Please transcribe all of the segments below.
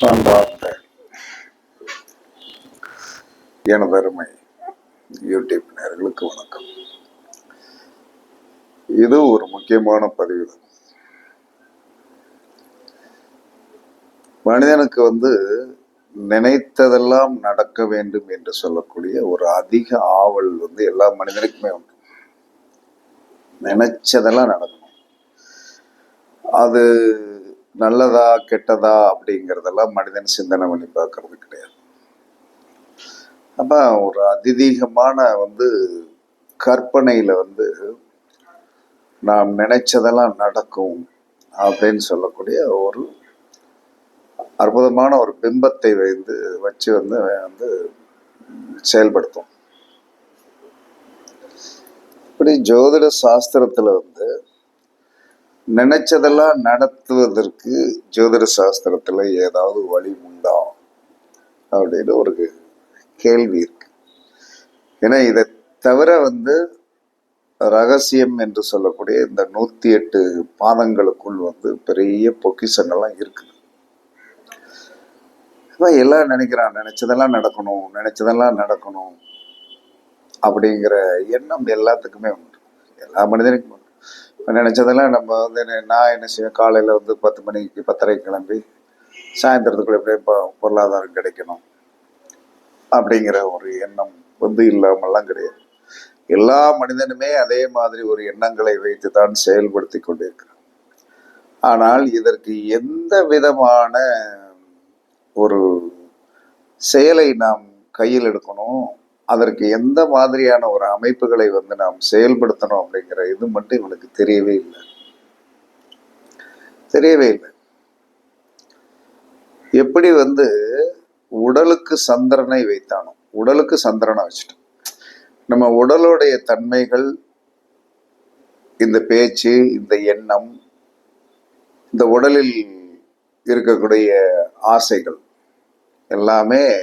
அன்பார்ந்த எனதருமை யூடியூப் நேர்களுக்கு வணக்கம். இது ஒரு முக்கியமான பதிவு. தான். மனிதனுக்கு வந்து நினைத்ததெல்லாம் நடக்க வேண்டும் என்று சொல்லக்கூடிய ஒரு அதிக ஆவல் வந்து எல்லா மனிதனுக்குமே உண்டு. நினைச்சதெல்லாம் நடக்கணும். அது நல்லதா கெட்டதா அப்படிங்கிறதெல்லாம் மனிதன் சிந்தனை பண்ணி பார்க்கறது கிடையாது. அப்ப ஒரு அதிதீகமான வந்து கற்பனையில வந்து நாம் நினைச்சதெல்லாம் நடக்கும் அப்படின்னு சொல்லக்கூடிய ஒரு அற்புதமான ஒரு பிம்பத்தை வைந்து வச்சு வந்து வந்து செயல்படுத்தும். இப்படி ஜோதிட சாஸ்திரத்துல வந்து நினைச்சதெல்லாம் நடத்துவதற்கு ஜோதிட சாஸ்திரத்துல ஏதாவது வழி உண்டா? அப்படின்னு ஒரு கேள்வி இருக்கு. ஏன்னா இதை தவிர வந்து ரகசியம் என்று சொல்லக்கூடிய இந்த நூத்தி எட்டு பாதங்களுக்குள் வந்து பெரிய பொக்கிஷங்கள்லாம் இருக்குது. எல்லாம் நினைக்கிறான் நினைச்சதெல்லாம் நடக்கணும் நினைச்சதெல்லாம் நடக்கணும் அப்படிங்கிற எண்ணம் எல்லாத்துக்குமே உண்டு. எல்லா மனிதனுக்கும் உண்டு. நினைச்சதெல்லாம் நம்ம வந்து என்ன- நான் என்ன செய்வேன்? காலையில் வந்து பத்து மணிக்கு பத்தரைக்கு கிளம்பி சாயந்தரத்துக்குள்ள எப்படியும் பொருளாதாரம் கிடைக்கணும் அப்படிங்கிற ஒரு எண்ணம் வந்து இல்லாமல்லாம் கிடையாது. எல்லா மனிதனுமே அதே மாதிரி ஒரு எண்ணங்களை வைத்து தான் செயல்படுத்தி கொண்டிருக்கிறான். ஆனால் இதற்கு எந்த விதமான ஒரு செயலை நாம் கையில் எடுக்கணும்? அதற்கு எந்த மாதிரியான ஒரு அமைப்புகளை வந்து நாம் செயல்படுத்தணும் அப்படிங்கிற இது மட்டும் இவனுக்கு தெரியவே இல்லை. தெரியவே இல்லை. எப்படி வந்து உடலுக்கு சந்திரனை வைத்தானோ உடலுக்கு சந்திரனை வச்சுட்டோம். நம்ம உடலுடைய தன்மைகள் இந்த பேச்சு இந்த எண்ணம் இந்த உடலில் இருக்கக்கூடிய ஆசைகள் எல்லாமே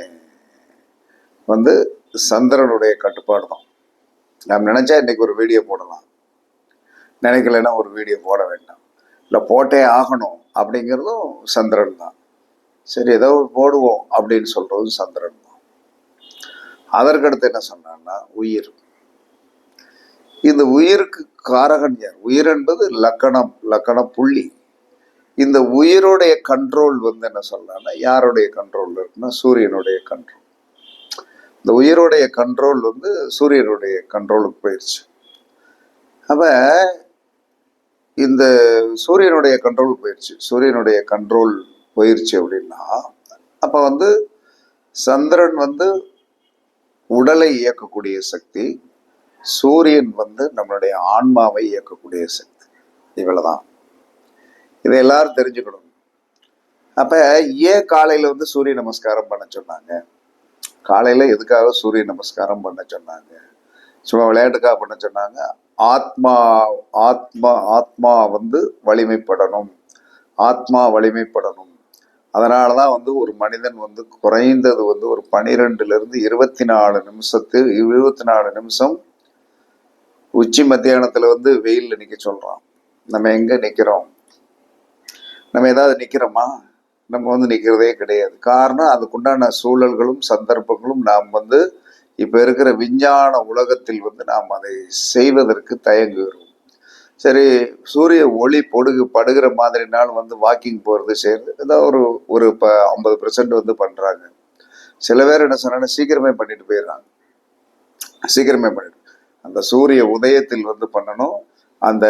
வந்து சந்திரனுடைய கட்டுப்பாடு தான். நாம் நினைச்சா இன்னைக்கு ஒரு வீடியோ போடலாம். நினைக்கலைன்னா ஒரு வீடியோ போட வேண்டாம். இல்லை போட்டே ஆகணும் அப்படிங்கிறதும் சந்திரன் தான். சரி ஏதோ போடுவோம் அப்படின்னு சொல்றதும் சந்திரன் தான். அதற்கடுத்து என்ன சொன்னான்னா உயிர். இந்த உயிருக்கு காரகன் யார்? உயிர் என்பது லக்கணம் லக்கண புள்ளி. இந்த உயிருடைய கண்ட்ரோல் வந்து என்ன சொல்லலாம்னா யாருடைய கண்ட்ரோல் இருக்குன்னா சூரியனுடைய கண்ட்ரோல் இந்த உயிருடைய கண்ட்ரோல் வந்து சூரியனுடைய கண்ட்ரோலுக்கு போயிடுச்சு அப்போ இந்த சூரியனுடைய கண்ட்ரோல் போயிடுச்சு சூரியனுடைய கண்ட்ரோல் போயிடுச்சு அப்படின்னா அப்போ வந்து சந்திரன் வந்து உடலை இயக்கக்கூடிய சக்தி சூரியன் வந்து நம்மளுடைய ஆன்மாவை இயக்கக்கூடிய சக்தி. இவ்வளவுதான். இதை எல்லாரும் தெரிஞ்சுக்கணும். அப்ப ஏன் காலையில வந்து சூரிய நமஸ்காரம் பண்ண சொன்னாங்க? காலையில் எதுக்காக சூரிய நமஸ்காரம் பண்ண சொன்னாங்க? சும்மா விளையாட்டுக்காக பண்ண சொன்னாங்க. ஆத்மா ஆத்மா ஆத்மா வந்து வலிமைப்படணும். ஆத்மா வலிமைப்படணும். அதனாலதான் வந்து ஒரு மனிதன் வந்து குறைந்தது வந்து ஒரு பனிரெண்டுலேருந்து இருபத்தி நாலு நிமிஷத்து இருபத்தி நாலு நிமிஷம் உச்சி மத்தியானத்தில் வந்து வெயிலில் நிற்க சொல்கிறான் நம்ம எங்கே நிற்கிறோம் நம்ம ஏதாவது நிற்கிறோமா நம்ம வந்து நிற்கிறதே கிடையாது. காரணம் அதுக்குண்டான சூழல்களும் சந்தர்ப்பங்களும் நாம் வந்து இப்போ இருக்கிற விஞ்ஞான உலகத்தில் வந்து நாம் அதை செய்வதற்கு தயங்குகிறோம். சரி சூரிய ஒளி பொடுகு படுகிற மாதிரி நாள் வந்து வாக்கிங் போகிறது சேர்ந்து ஏதாவது ஒரு ஒரு இப்போ ஐம்பது பெர்சன்ட் வந்து பண்ணுறாங்க சில பேர் என்ன சொன்னாங்கன்னா சீக்கிரமே பண்ணிட்டு போயிடுறாங்க. சீக்கிரமே பண்ணிட்டு அந்த சூரிய உதயத்தில் வந்து பண்ணணும். அந்த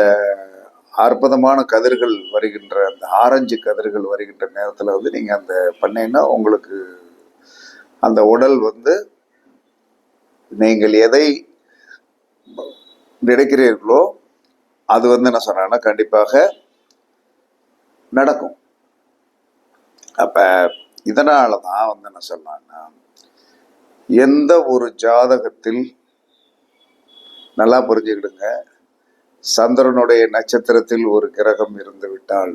அற்புதமான கதிர்கள் வருகின்ற அந்த ஆரஞ்சு கதிர்கள் வருகின்ற நேரத்தில் வந்து நீங்கள் அந்த பண்ணீங்கன்னா உங்களுக்கு அந்த உடல் வந்து நீங்கள் எதை நினைக்கிறீர்களோ அது வந்து என்ன சொன்னாங்கன்னா கண்டிப்பாக நடக்கும். அப்ப இதனால தான் வந்து என்ன சொன்னாங்கன்னா எந்த ஒரு ஜாதகத்தில் நல்லா புரிஞ்சுக்கிடுங்க. சந்திரனுடைய நட்சத்திரத்தில் ஒரு கிரகம் இருந்து விட்டால்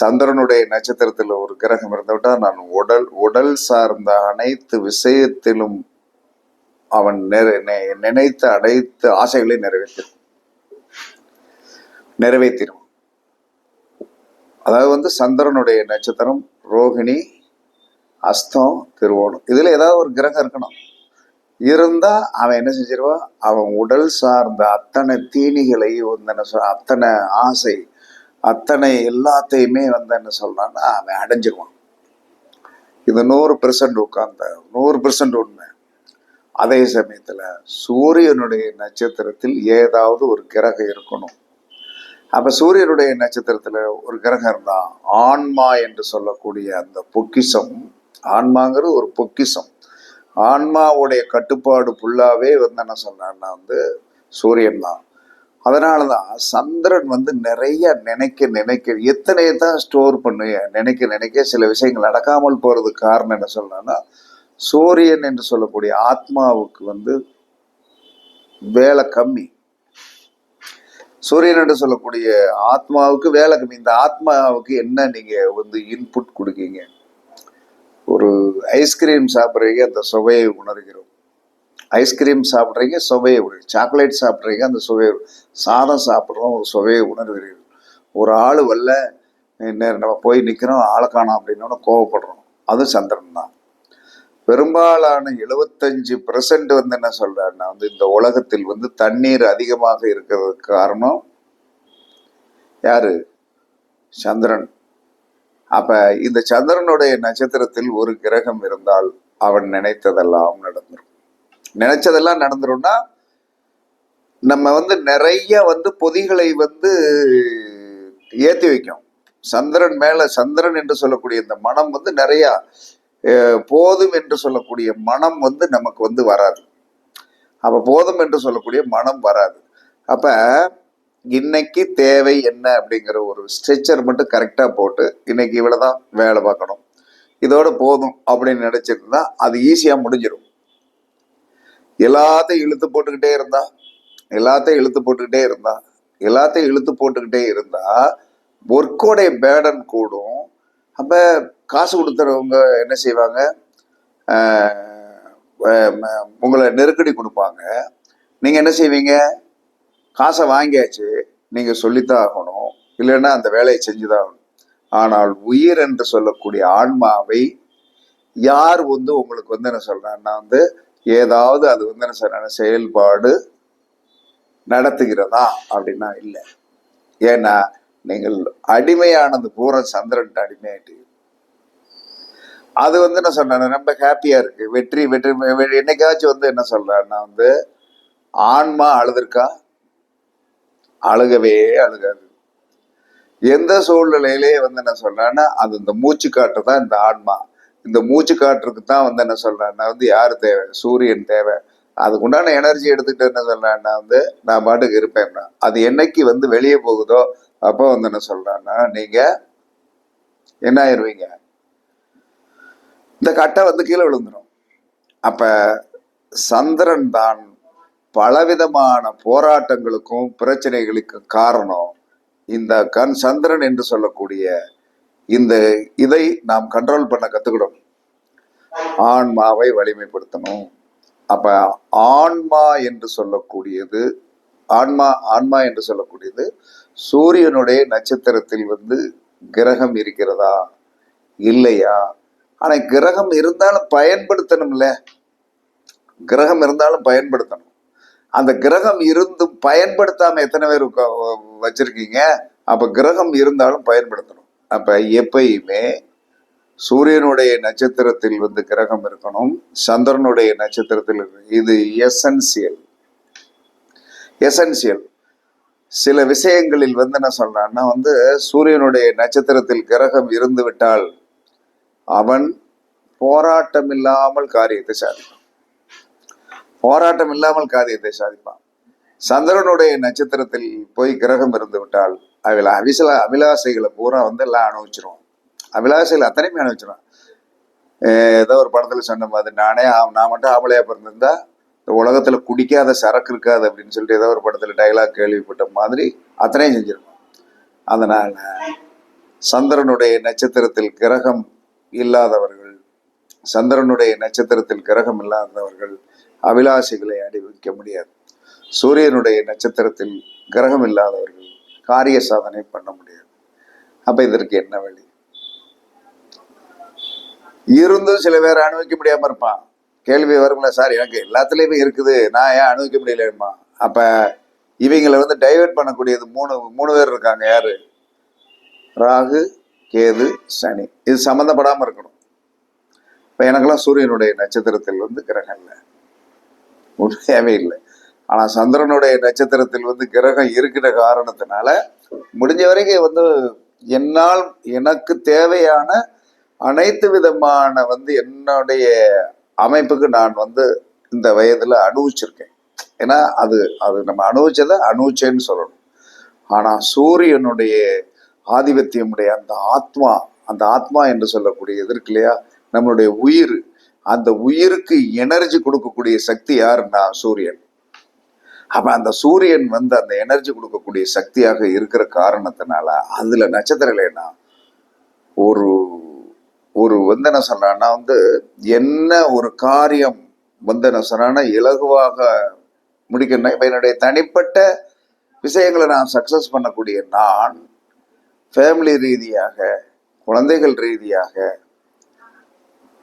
சந்திரனுடைய நட்சத்திரத்தில் ஒரு கிரகம் இருந்துவிட்டால் நான் உடல் உடல் சார்ந்த அனைத்து விஷயத்திலும் அவன் நினைத்த அனைத்து ஆசைகளை நிறைவேற்றும் நிறைவேற்றிடும். அதாவது வந்து சந்திரனுடைய நட்சத்திரம் ரோகிணி அஸ்தம் திருவோணம். இதில் ஏதாவது ஒரு கிரகம் இருக்கணும். இருந்தா அவன் என்ன செஞ்சிருவான் அவன் உடல் சார்ந்த அத்தனை தீனிகளை வந்து என்ன சொல் அத்தனை ஆசை அத்தனை எல்லாத்தையுமே வந்து என்ன சொல்றான்னா அவன் அடைஞ்சிருவான். இது நூறு பெர்சன்ட் உட்கார்ந்த நூறு பெர்சன்ட் உண்மை. அதே சமயத்துல சூரியனுடைய நட்சத்திரத்தில் ஏதாவது ஒரு கிரகம் இருக்கணும். அப்ப சூரியனுடைய நட்சத்திரத்துல ஒரு கிரகம் இருந்தா ஆன்மா என்று சொல்லக்கூடிய அந்த பொக்கிஷம் ஆன்மாங்கிறது ஒரு பொக்கிஷம். ஆன்மாவுடைய கட்டுப்பாடு ஃபுல்லாகவே வந்து என்ன சொன்னான்னா வந்து சூரியன் தான். அதனாலதான் சந்திரன் வந்து நிறைய நினைக்க நினைக்க எத்தனை தான் ஸ்டோர் பண்ணு நினைக்க நினைக்க சில விஷயங்கள் நடக்காமல் போகிறதுக்கு காரணம் என்ன சொல்லணும்னா சூரியன் என்று சொல்லக்கூடிய ஆத்மாவுக்கு வந்து வேலை கம்மி. சூரியன் என்று சொல்லக்கூடிய ஆத்மாவுக்கு வேலை கம்மி. இந்த ஆத்மாவுக்கு என்ன நீங்கள் வந்து இன்புட் கொடுக்கீங்க? ஒரு ஐஸ்கிரீம் சாப்பிட்றீங்க அந்த சுவையை உணர்கிறோம். ஐஸ்கிரீம் சாப்பிட்றீங்க சுவையை உணர்வு சாக்லேட் சாப்பிட்றீங்க அந்த சுவையை சாதம் சாப்பிட்றோம் ஒரு சுவையை உணர்கிறீர்கள். ஒரு ஆள் வல்ல நே- நம்ம போய் நிற்கிறோம் ஆளை காணோம் அப்படின்னோட கோவப்படுறோம். அது சந்திரன் தான். பெரும்பாலான எழுபத்தஞ்சு பெர்சன்ட் வந்து என்ன சொல்கிறாருன்னா வந்து இந்த உலகத்தில் வந்து தண்ணீர் அதிகமாக இருக்கிறதுக்கு காரணம் யாரு? சந்திரன். அப்ப இந்த சந்திரனுடைய நட்சத்திரத்தில் ஒரு கிரகம் இருந்தால் அவன் நினைத்ததெல்லாம் நடந்துடும் நினைச்சதெல்லாம் நடந்துரும்னா நம்ம வந்து நிறைய வந்து பொதிகளை வந்து ஏத்தி வைக்கும். சந்திரன் மேல சந்திரன் என்று சொல்லக்கூடிய இந்த மனம் வந்து நிறைய போதும் என்று சொல்லக்கூடிய மனம் வந்து நமக்கு வந்து வராது. அப்ப போதும் என்று சொல்லக்கூடிய மனம் வராது. அப்ப இன்னைக்கு தேவை என்ன அப்படிங்கிற ஒரு ஸ்ட்ரெச்சர் மட்டும் கரெக்டாக போட்டு இன்னைக்கு இவ்வளவுதான் வேலை பார்க்கணும். இதோட போதும் அப்படின்னு நினச்சிருந்தா அது ஈஸியாக முடிஞ்சிடும் எல்லாத்தையும் இழுத்து போட்டுக்கிட்டே இருந்தா எல்லாத்தையும் இழுத்து போட்டுக்கிட்டே இருந்தா எல்லாத்தையும் இழுத்து போட்டுக்கிட்டே இருந்தா ஒர்க்கோடைய பேடன் கூடும். அப்ப காசு கொடுத்துறவங்க என்ன செய்வாங்க? உங்களை நெருக்கடி கொடுப்பாங்க. நீங்க என்ன செய்வீங்க? காசை வாங்கியாச்சு நீங்க சொல்லித்தான் ஆகணும். இல்லைன்னா அந்த வேலையை செஞ்சுதான் ஆகணும். ஆனால் உயிர் என்று சொல்லக்கூடிய ஆன்மாவை யார் வந்து உங்களுக்கு வந்து என்ன சொல்றாங்கன்னா வந்து ஏதாவது அது வந்து என்ன சொல்றாங்க செயல்பாடு நடத்துகிறதா? அப்படின்னா இல்லை. ஏன்னா நீங்கள் அடிமையானது பூரா சந்திரன் அடிமையாயிட்டு. அது வந்து என்ன சொல்றேன்? ரொம்ப ஹாப்பியா இருக்கு. வெற்றி வெற்றி என்னைக்காச்சும் வந்து என்ன சொல்றேன்னா வந்து ஆன்மா அழுதுருக்கா? அழுகவே அழுகாது. எந்த சூழ்நிலையிலே வந்து என்ன சொல்றேன்னா அது இந்த மூச்சு காற்று தான் இந்த ஆன்மா. இந்த மூச்சு காற்றுக்கு தான் வந்து என்ன சொல்றேன்னா வந்து யார் தேவை? சூரியன் தேவை. அதுக்கு உண்டான எனர்ஜி எடுத்துக்கிட்டு என்ன சொல்றேன்னா வந்து நான் பாட்டுக்கு இருப்பேன். அது என்னைக்கு வந்து வெளியே போகுதோ அப்போ வந்து என்ன சொல்றேன்னா நீங்க என்ன ஆயிருவீங்க? இந்த கட்டை வந்து கீழே விழுந்துடும் அப்ப சந்திரன் தான் பலவிதமான போராட்டங்களுக்கும் பிரச்சனைகளுக்கும் காரணம் இந்த கண் சந்திரன் என்று சொல்லக்கூடிய இந்த இதை நாம் கண்ட்ரோல் பண்ண கத்துக்கிடணும் ஆன்மாவை வலிமைப்படுத்தணும். அப்ப ஆன்மா என்று சொல்லக்கூடியது ஆன்மா ஆன்மா என்று சொல்லக்கூடியது சூரியனுடைய நட்சத்திரத்தில் வந்து கிரகம் இருக்கிறதா? இல்லையா? ஆனா கிரகம் இருந்தாலும் பயன்படுத்தணும்ல. கிரகம் இருந்தாலும் பயன்படுத்தணும். அந்த கிரகம் இருந்தும் பயன்படுத்தாம எத்தனை பேர் வச்சுருக்கீங்க வச்சிருக்கீங்க? அப்ப கிரகம் இருந்தாலும் பயன்படுத்தணும். அப்ப எப்பயுமே சூரியனுடைய நட்சத்திரத்தில் வந்து கிரகம் இருக்கணும். சந்திரனுடைய நட்சத்திரத்தில் இருக்கணும். இது எசன்சியல் எசன்சியல் சில விஷயங்களில் வந்து என்ன சொல்றான்னா வந்து சூரியனுடைய நட்சத்திரத்தில் கிரகம் இருந்து விட்டால் அவன் போராட்டம் இல்லாமல் காரியத்தை சாதிக்கும் போராட்டம் இல்லாமல் காரியத்தை சாதிப்பான்? சந்திரனுடைய நட்சத்திரத்தில் போய் கிரகம் இருந்து விட்டால் அவள் அவிசல அபிலாசைகளை பூரா வந்து எல்லாம் அனுபவிச்சிருவோம் அபிலாசைகள் அத்தனையுமே அனுபவிச்சிருவான் ஏதோ ஒரு படத்துல சொன்ன மாதிரி நானே நான் மட்டும் ஆம்பளையா பிறந்திருந்தா இந்த உலகத்துல குடிக்காத சரக்கு இருக்காது அப்படின்னு சொல்லிட்டு ஏதோ ஒரு படத்துல டைலாக் கேள்விப்பட்ட மாதிரி அத்தனையும் செஞ்சிருப்பான். அதனால சந்திரனுடைய நட்சத்திரத்தில் கிரகம் இல்லாதவர்கள் சந்திரனுடைய நட்சத்திரத்தில் கிரகம் இல்லாதவர்கள் அபிலாஷைகளை அடைவிக்க முடியாது. சூரியனுடைய நட்சத்திரத்தில் கிரகம் இல்லாதவர்கள் காரிய சாதனை பண்ண முடியாது. அப்ப இதற்கு என்ன வழி? இருந்தும் சில பேர் அனுபவிக்க முடியாம இருப்பான். கேள்வி வரும்ல சார் எனக்கு எல்லாத்துலயுமே இருக்குது. நான் ஏன் அனுபவிக்க முடியலம்மா அப்ப இவங்களை வந்து டைவர்ட் பண்ணக்கூடியது மூணு மூணு பேர் இருக்காங்க. யாரு? ராகு கேது சனி. இது சம்மந்தப்படாம இருக்கணும். இப்ப எனக்கெல்லாம் சூரியனுடைய நட்சத்திரத்தில் வந்து கிரகம் இல்லை. முடியவே இல்லை. ஆனால் சந்திரனுடைய நட்சத்திரத்தில் வந்து கிரகம் இருக்கிற காரணத்தினால முடிஞ்ச வரைக்கும் வந்து என்னால் எனக்கு தேவையான அனைத்து விதமான வந்து என்னுடைய அமைப்புக்கு நான் வந்து இந்த வயதில் அனுபவிச்சிருக்கேன். ஏன்னா அது அது நம்ம அனுபவிச்சதை அனுபவிச்சேன்னு சொல்லணும். ஆனால் சூரியனுடைய ஆதிபத்தியமுடைய அந்த ஆத்மா அந்த ஆத்மா என்று சொல்லக்கூடியது இருக்கு இல்லையா? நம்மளுடைய உயிர் அந்த உயிருக்கு எனர்ஜி கொடுக்கக்கூடிய சக்தி யாருன்னா சூரியன். அப்ப அந்த சூரியன் வந்து அந்த எனர்ஜி கொடுக்கக்கூடிய சக்தியாக இருக்கிற காரணத்தினால அதுல நட்சத்திரம் ஒரு ஒரு வந்து என்ன சொல்றான்னா வந்து என்ன ஒரு காரியம் வந்து என்ன சொல்றான்னா இலகுவாக முடிக்கணும். என்னுடைய தனிப்பட்ட விஷயங்களை நான் சக்சஸ் பண்ணக்கூடிய நான் ஃபேமிலி ரீதியாக குழந்தைகள் ரீதியாக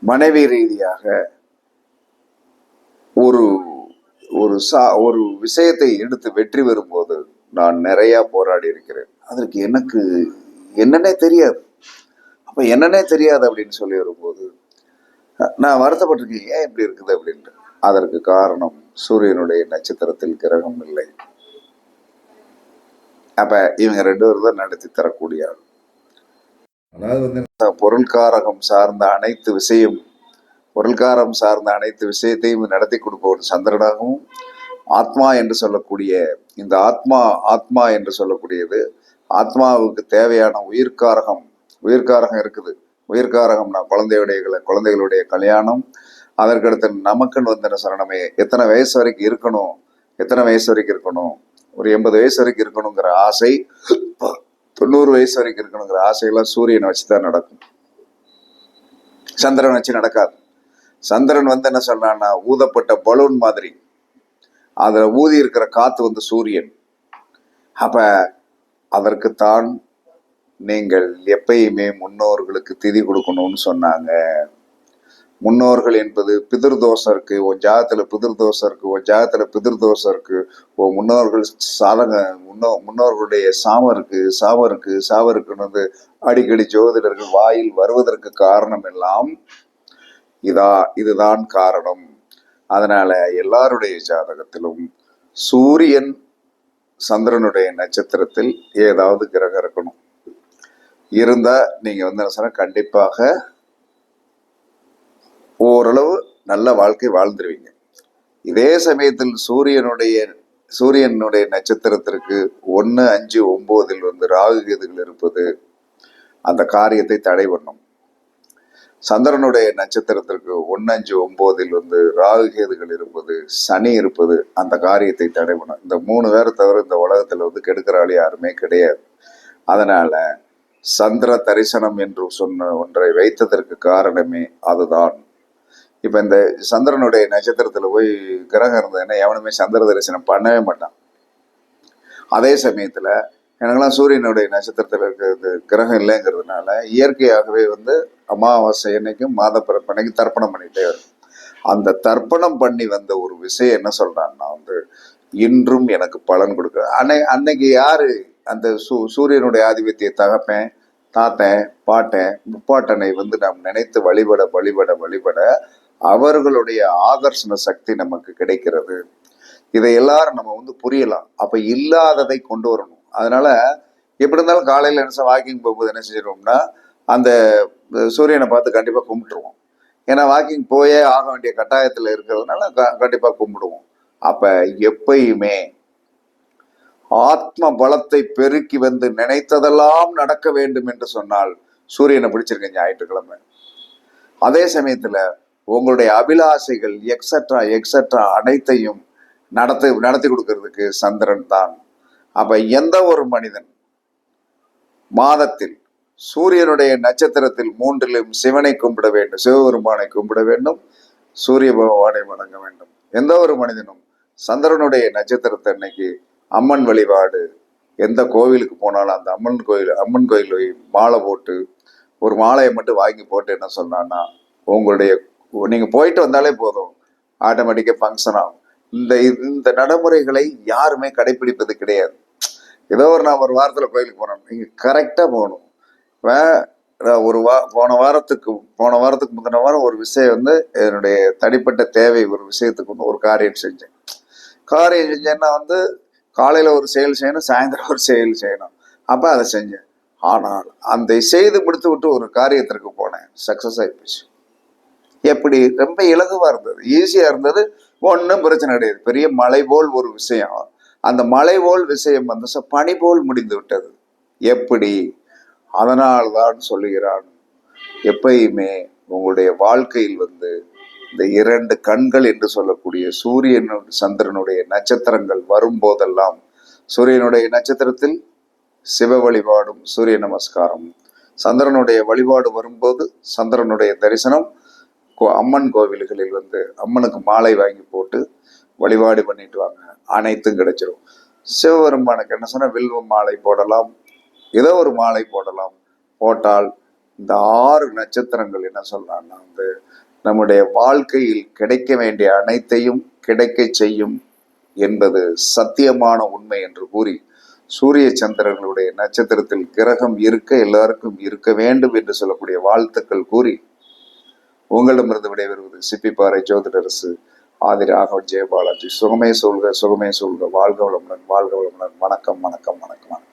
மனைவி ரீதியாக ஒரு ஒரு சா ஒரு விஷயத்தை எடுத்து வெற்றி வரும்போது நான் நிறையா போராடி இருக்கிறேன். அதற்கு எனக்கு என்னன்னே தெரியாது. அப்ப என்னன்னே தெரியாது அப்படின்னு சொல்லி வரும்போது நான் வருத்தப்பட்டிருக்கேன் ஏன் இப்படி இருக்குது அப்படின்ட்டு. அதற்கு காரணம் சூரியனுடைய நட்சத்திரத்தில் கிரகம் இல்லை. அப்ப இவங்க ரெண்டு பேரும் தான் நடத்தி தரக்கூடிய ஆள். அதாவது வந்து பொருள்காரகம் சார்ந்த அனைத்து விஷயம் பொருள்காரம் சார்ந்த அனைத்து விஷயத்தையும் நடத்தி கொடுப்பவர் சந்திரனாகவும் ஆத்மா என்று சொல்லக்கூடிய இந்த ஆத்மா ஆத்மா என்று சொல்லக்கூடியது ஆத்மாவுக்கு தேவையான உயிர்காரகம் உயிர்காரகம் இருக்குது. உயிர்காரகம்னா குழந்தையுடைய குழந்தைகளுடைய கல்யாணம் அதற்கடுத்து நமக்குன்னு வந்து என்ன சொல்லணுமே எத்தனை வயசு வரைக்கும் இருக்கணும் எத்தனை வயசு வரைக்கும் இருக்கணும் ஒரு எண்பது வயசு வரைக்கும் இருக்கணுங்கிற ஆசை தொண்ணூறு வயசு வரைக்கும் இருக்கணுங்கிற ஆசையெல்லாம் சூரியனை வச்சு தான் நடக்கும். சந்திரன் வச்சு நடக்காது. சந்திரன் வந்து என்ன சொல்றான்னா ஊதப்பட்ட பலூன் மாதிரி. அதில் ஊதி இருக்கிற காத்து வந்து சூரியன். அப்ப அதற்குத்தான் நீங்கள் எப்பயுமே முன்னோர்களுக்கு திதி கொடுக்கணும்னு சொன்னாங்க. முன்னோர்கள் என்பது பிதிர்தோஷம் இருக்கு உன் ஜாதத்துல பிதிர்தோஷம் இருக்கு உன் ஜாதத்துல பிதிர்தோஷம் இருக்கு உன் முன்னோர்கள் சாதக முன்னோ முன்னோர்களுடைய சாமம் இருக்கு சாபம் இருக்கு சாபம் இருக்குன்னு வந்து அடிக்கடி ஜோதிடர்கள் வாயில் வருவதற்கு காரணம் எல்லாம் இதா இதுதான் காரணம். அதனால எல்லாருடைய ஜாதகத்திலும் சூரியன் சந்திரனுடைய நட்சத்திரத்தில் ஏதாவது கிரகம் இருக்கணும். இருந்தா நீங்க வந்து கண்டிப்பாக ஓரளவு நல்ல வாழ்க்கை வாழ்ந்துருவீங்க. இதே சமயத்தில் சூரியனுடைய சூரியனுடைய நட்சத்திரத்திற்கு ஒன்று அஞ்சு ஒம்போதில் வந்து ராகு கேதுகள் இருப்பது அந்த காரியத்தை தடை பண்ணும். சந்திரனுடைய நட்சத்திரத்திற்கு ஒன்று அஞ்சு ஒம்போதில் வந்து ராகு கேதுகள் இருப்பது சனி இருப்பது அந்த காரியத்தை தடை பண்ணும். இந்த மூணு பேரை தவிர இந்த உலகத்தில் வந்து கெடுக்கிறாள் யாருமே கிடையாது. அதனால் சந்திர தரிசனம் என்று சொன்ன ஒன்றை வைத்ததற்கு காரணமே அதுதான். இப்ப இந்த சந்திரனுடைய நட்சத்திரத்துல போய் கிரகம் இருந்ததுன்னா எவனுமே சந்திர தரிசனம் பண்ணவே மாட்டான். அதே சமயத்துல எனக்கெல்லாம் சூரியனுடைய நட்சத்திரத்துல இருக்கிறது கிரகம் இல்லைங்கிறதுனால இயற்கையாகவே வந்து அமாவாசை அன்னைக்கும் மாத பிறப்பன்னைக்கு தர்ப்பணம் பண்ணிட்டே வரும். அந்த தர்ப்பணம் பண்ணி வந்த ஒரு விஷயம் என்ன சொல்றான்னா வந்து இன்றும் எனக்கு பலன் கொடுக்குற அன்னை அன்னைக்கு யாரு அந்த சூ சூரியனுடைய ஆதிபத்திய தகப்பேன் தாத்தன் பாட்டன் முப்பாட்டனை வந்து நாம் நினைத்து வழிபட வழிபட வழிபட அவர்களுடைய ஆகர்ஷண சக்தி நமக்கு கிடைக்கிறது. இதை எல்லாரும் நம்ம வந்து புரியலாம். அப்ப இல்லாததை கொண்டு வரணும். அதனால எப்படி இருந்தாலும் காலையில் என்ன வாக்கிங் போகும்போது என்ன செய்யறோம்னா அந்த சூரியனை பார்த்து கண்டிப்பாக கும்பிட்டுருவோம். ஏன்னா வாக்கிங் போயே ஆக வேண்டிய கட்டாயத்தில் இருக்கிறதுனால க- கண்டிப்பாக கும்பிடுவோம். அப்போ எப்பயுமே ஆத்ம பலத்தை பெருக்கி வந்து நினைத்ததெல்லாம் நடக்க வேண்டும் என்று சொன்னால் சூரியனை பிடிச்சிருக்கேன் ஞாயிற்றுக்கிழமை. அதே சமயத்தில் உங்களுடைய அபிலாசைகள் எக்ஸட்ரா எக்ஸட்ரா அனைத்தையும் நடத்தி நடத்தி கொடுக்கறதுக்கு சந்திரன் தான். அப்ப எந்த ஒரு மனிதன் மாதத்தில் சூரியனுடைய நட்சத்திரத்தில் மூன்றிலும் சிவனை கும்பிட வேண்டும் சிவபெருமானை கும்பிட வேண்டும் சூரிய பகவானை வணங்க வேண்டும். எந்த ஒரு மனிதனும் சந்திரனுடைய நட்சத்திரத்தை அன்னைக்கு அம்மன் வழிபாடு எந்த கோவிலுக்கு போனாலும் அந்த அம்மன் கோயில் அம்மன் கோயில் போய் மாலை போட்டு ஒரு மாலையை மட்டும் வாங்கி போட்டு என்ன சொன்னான்னா உங்களுடைய நீங்க போயிட்டு வந்தாலே போதும். ஆட்டோமேட்டிக்கா ஃபங்க்ஷன் ஆகும். இந்த இந்த நடைமுறைகளை யாருமே கடைபிடிப்பது கிடையாது. ஏதோ ஒரு நான் ஒரு வாரத்தில் கோயிலுக்கு போனோம் நீங்கள் கரெக்டாக போகணும். வே- ஒரு வா போன வாரத்துக்கு போன வாரத்துக்கு முந்தின வாரம் ஒரு விஷயம் வந்து என்னுடைய தனிப்பட்ட தேவை ஒரு விஷயத்துக்கு வந்து ஒரு காரியம் செஞ்சேன். காரியம் செஞ்சேன்னா வந்து காலையில் ஒரு செயல் செய்யணும் சாயந்தரம் ஒரு செயல் செய்யணும். அப்போ அதை செஞ்சேன். ஆனால் அந்த செய்து முடித்து விட்டு ஒரு காரியத்திற்கு போனேன். சக்ஸஸ் ஆகிப்போச்சு எப்படி? ரொம்ப இலகுவா இருந்தது. ஈஸியா இருந்தது. ஒன்றும் பிரச்சனை கிடையாது. பெரிய மலை போல் ஒரு விஷயம். அந்த மலை போல் விஷயம் வந்து ச- பனி போல் முடிந்து விட்டது. எப்படி? அதனால்தான் சொல்லுகிறான் எப்பயுமே உங்களுடைய வாழ்க்கையில் வந்து இந்த இரண்டு கண்கள் என்று சொல்லக்கூடிய சூரியன் சந்திரனுடைய நட்சத்திரங்கள் வரும்போதெல்லாம் சூரியனுடைய நட்சத்திரத்தில் சிவ வழிபாடும் சூரிய நமஸ்காரம் சந்திரனுடைய வழிபாடு வரும்போது சந்திரனுடைய தரிசனம் கோ- அம்மன் கோவில்களில் வந்து அம்மனுக்கு மாலை வாங்கி போட்டு வழிபாடு பண்ணிட்டு வாங்க. அனைத்தும் கிடைச்சிரும். சிவபெருமானுக்கு என்ன சொன்னால் வில்வ மாலை போடலாம் ஏதோ ஒரு மாலை போடலாம். போட்டால் இந்த ஆறு நட்சத்திரங்கள் என்ன சொல்லலாம்னா வந்து நம்முடைய வாழ்க்கையில் கிடைக்க வேண்டிய அனைத்தையும் கிடைக்க செய்யும் என்பது சத்தியமான உண்மை என்று கூறி சூரிய சந்திரர்களுடைய நட்சத்திரத்தில் கிரகம் இருக்க எல்லாருக்கும் இருக்க வேண்டும் என்று சொல்லக்கூடிய வாழ்த்துக்கள் கூறி உங்களிடமிருந்து விடைபெறுவது சிப்பிப்பாறை ஜோதிடரசு ஆதி ராகவன் ஜெயபாலாஜி. சுகமே சொல்க சுகமே சொல்க. வாழ்க வளமுடன் வாழ்க வளமுடன். வணக்கம் வணக்கம் வணக்கம் வணக்கம்.